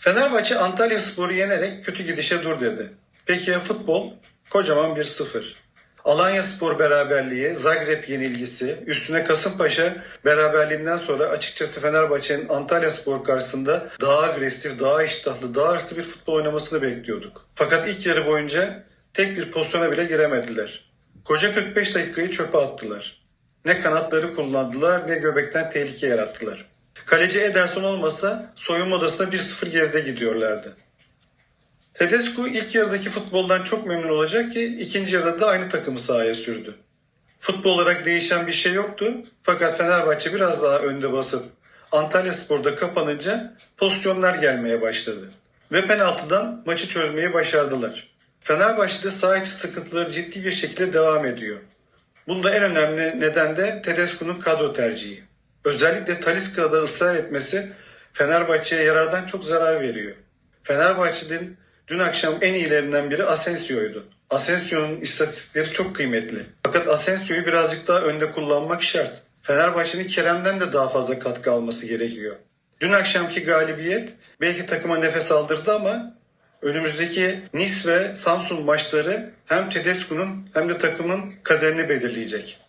Fenerbahçe Antalya Spor'u yenerek kötü gidişe dur dedi. Peki ya futbol? Kocaman bir sıfır. Alanya Spor beraberliği, Zagreb yenilgisi, üstüne Kasımpaşa beraberliğinden sonra açıkçası Fenerbahçe'nin Antalya Spor karşısında daha agresif, daha iştahlı, daha hırslı bir futbol oynamasını bekliyorduk. Fakat ilk yarı boyunca tek bir pozisyona bile giremediler. Koca 45 dakikayı çöpe attılar. Ne kanatları kullandılar ne göbekten tehlike yarattılar. Kaleci Ederson olmasa soyunma odasına 1-0 geride gidiyorlardı. Tedesco ilk yarıdaki futboldan çok memnun olacak ki ikinci yarıda da aynı takımı sahaya sürdü. Futbol olarak değişen bir şey yoktu fakat Fenerbahçe biraz daha önde basıp Antalya Spor'da kapanınca pozisyonlar gelmeye başladı. Ve penaltıdan maçı çözmeyi başardılar. Fenerbahçe'de saha içi sıkıntıları ciddi bir şekilde devam ediyor. Bunda en önemli neden de Tedesco'nun kadro tercihi. Özellikle Talisca'da ısrar etmesi Fenerbahçe'ye yarardan çok zarar veriyor. Fenerbahçe'nin dün akşam en iyilerinden biri Asensio'ydu. Asensio'nun istatistikleri çok kıymetli. Fakat Asensio'yu birazcık daha önde kullanmak şart. Fenerbahçe'nin Kerem'den de daha fazla katkı alması gerekiyor. Dün akşamki galibiyet belki takıma nefes aldırdı ama önümüzdeki Nice ve Samsun maçları hem Tedesco'nun hem de takımın kaderini belirleyecek.